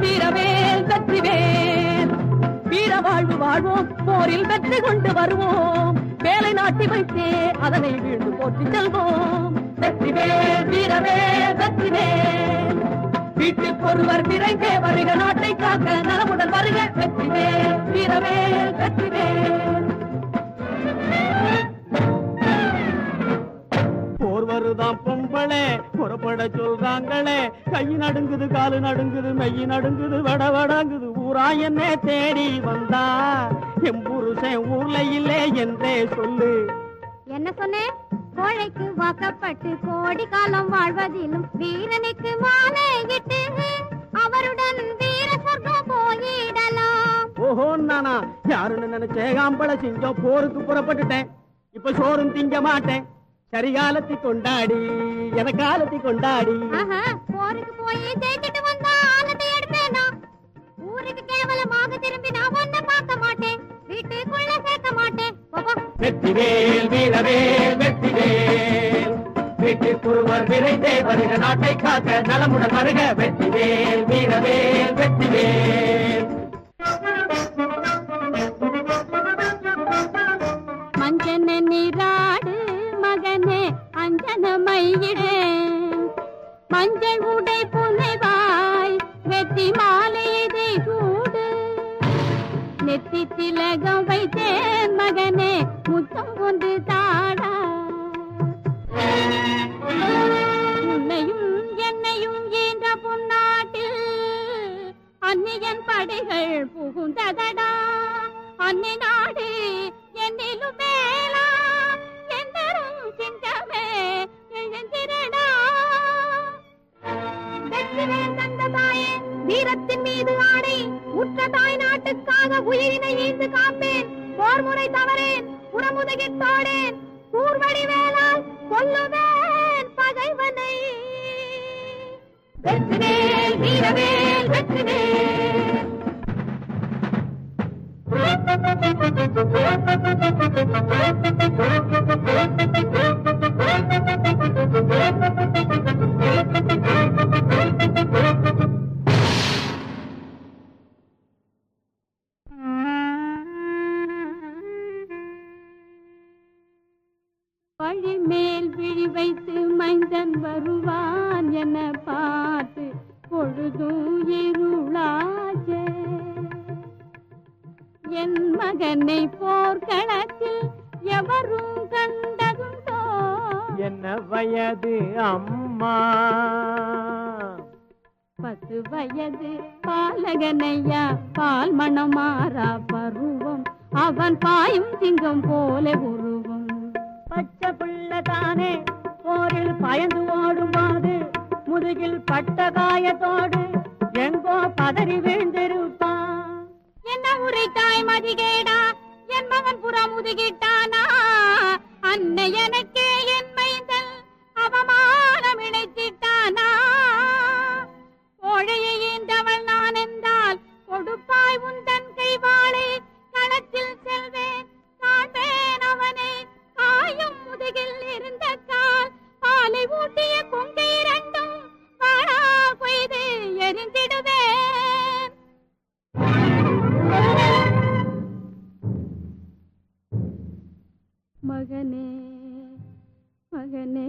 வீரவேல் வெற்றிவேல். வீர வாழ்வு வாழ்வோம் போரில் வெற்றி கொண்டு வருவோம். வேலை நாட்டி வைத்தே அதனை வீழ்ந்து போற்றி செல்வோம். வெற்றிவேல் வீரவேல் வெற்றிவேல். வீட்டுக்கு ஒருவர் விரைந்தே வருக நாட்டை காக்க நலமுடன் வருக. வெற்றிவேல் வீரவேல் வெற்றிவேல். புறப்பட சொல்றாங்களே. கை நடுங்குது காலு நடுங்குது மெய் நடுங்குது வட வடங்குது. ஊரா என்ன தேடி வந்தா. எம் புருஷன் ஊர்ல இல்லே என்றே சொல்லு. என்ன சொன்னேன் கோழைக்கு வாக்கப்பட்டு கோடி காலம் வாழ்வதிலும் வீரனுக்கு மாலையிட்டு அவருடன் வீர சொர்க்கம் போயிடலாம். ஓஹோ நானா. யாருன்னு நினைச்சே? ஆம்பளை செஞ்சோம் போருக்கு புறப்பட்டுட்டேன். இப்ப சோறும் திங்க மாட்டேன். சரிகாலத்தி கொண்டாடி என காலத்தி கொண்டாடி போருக்கு போய் ஜெயிச்சிட்டு வந்தா ஆனத்தை எடுப்பேனா ஊருக்கு கேவலமாக திரும்பி நான் ஒன்ன பார்க்க மாட்டேன். வீட்டுக்குள்ள சேர்க்க மாட்டேன். வெற்றிவேல் வீரவேல் வெற்றிவேல். வீட்டுக்குருவர் விரைந்தே வருக நாட்டை காக்க நலமுடன் வருக. வெற்றிவேல் வீரவேல் வெற்றிவேல். மஞ்சன மகனே அஞ்சன மஞ்சள் உடை புனைவாய் வெற்றி மாலை இதை நெத்தி திலகம் வைத்தேன் மகனே முத்தம் கொண்டு தாடா. உன்னையும் என்னையும் ஈன்ற பொன்னாட்டில் படைகள் புகுந்ததடா. அன்னை நாடு என்னிலும் வெற்றிவேல் தந்த தாயே வீரத்தின் மீது ஆடை உற்ற தாய் நாட்டுக்காக உயிரினை ஈந்து காப்பேன். போர் முறை தவறேன் புறமுதுகித் தோடேன். கூர்வடி வேளால் கொல்லுவேன் பகைவனை. வெற்றிவேல் வீரவேல் வெற்றிவேல். வழி மேல் விழி வைத்து மைந்தன் வருவான் என பார்த்து பொழுதும் இருளாச்சே. என் மகனை போர்க்களத்தில் எவரும் கண்டதுண்டோ? என்ன வயது அம்மா? பத்து வயது பாலகனையா? பால் மணமாறா பருவம். அவன் பாயும் சிங்கம் போல உருவம் முதுகில் பட்ட காயத்தோடு எங்கோ பதறி வீழ்ந்திருப்பான். என்ன உரைத்தாய் மதிகேடா? என் மகன் புறம் முதுகிட்டானா? அன்னை எனக்கே என் மைந்தல் அவமானம் இணைத்திட்டானா? கோழையை ஈந்தவள் நான் என்றால் கொடுப்பாய் உந்தன் கைவாளை களத்தில் செல்வேன் காண்பேன் அவனை. காயும் முதுகில் இருந்த கால் பாலை ஊட்டிய மகனே மகனே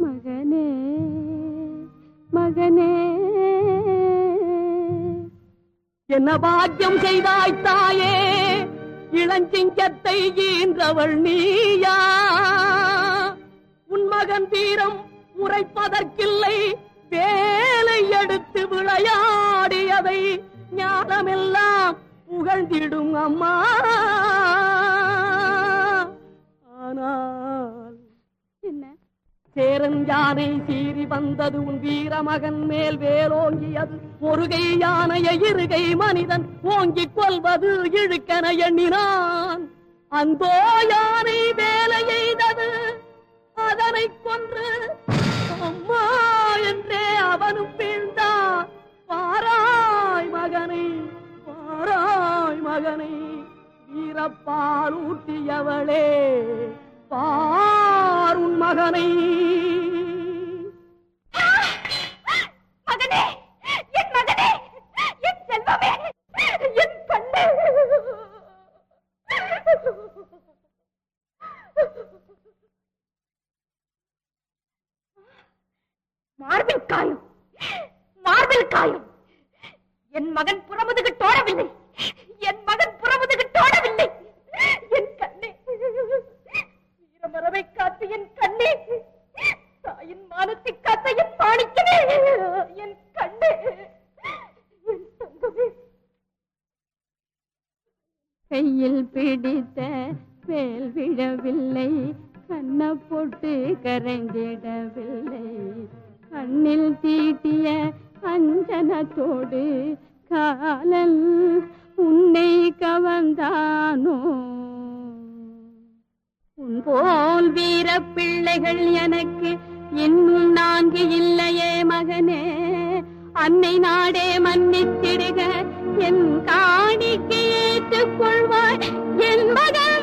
மகனே மகனே. என்ன பாக்கியம் செய்தாய் தாயே இளஞ்சிங்கத்தை ஈன்றவள் நீயா? உன் மகன் வீரம் உரைப்பதற்கில்லை வேலை எடுத்து விளையாடியதை ஞானமெல்லாம் புகழ்ந்திடும் அம்மா. சேரன் யானை சீறி வந்தது உன் வீர மகன் மேல் வேலோங்கியது. ஒருகை யானையை இருகை மனிதன் ஓங்கிக் கொள்வது இழுக்கென எண்ணினான். அந்தோ யானை வேலை எய்தது அதனை கொன்று அம்மா என்றே அவனும் வீழ்ந்தான். பாராய் மகனை பாராய் மகனை வீரப்பால் ஊட்டியவளே பாருன் மகனை மகனே என் மார்பில் காயம் மார்பில் காயம் என் மகன் புறமுதுகு தோடவில்லை என் மகன் புறமுதுகு தோடவில்லை என் கண்ணே வீரமரவை காத்து என் கண்ணே தாயின் மானத்தை காத்த என் மாணிக்கமே என் கண்ணே என் தங்கமே கையில் பிடித்த வேல் விழவில்லை. கண்ண போட்டு கரைந்திடவில்லை கண்ணில் தீட்டிய அஞ்சனத்தோடு காலல் உன்னை கவர்ந்தானோ? உன் போல் வீர பிள்ளைகள் எனக்கு இன்னும் நான்கு இல்லையே மகனே. அன்னை நாடே மன்னித்திடுக. என் காணிக்கு ஏற்றுக்கொள்வாய் என்பதன்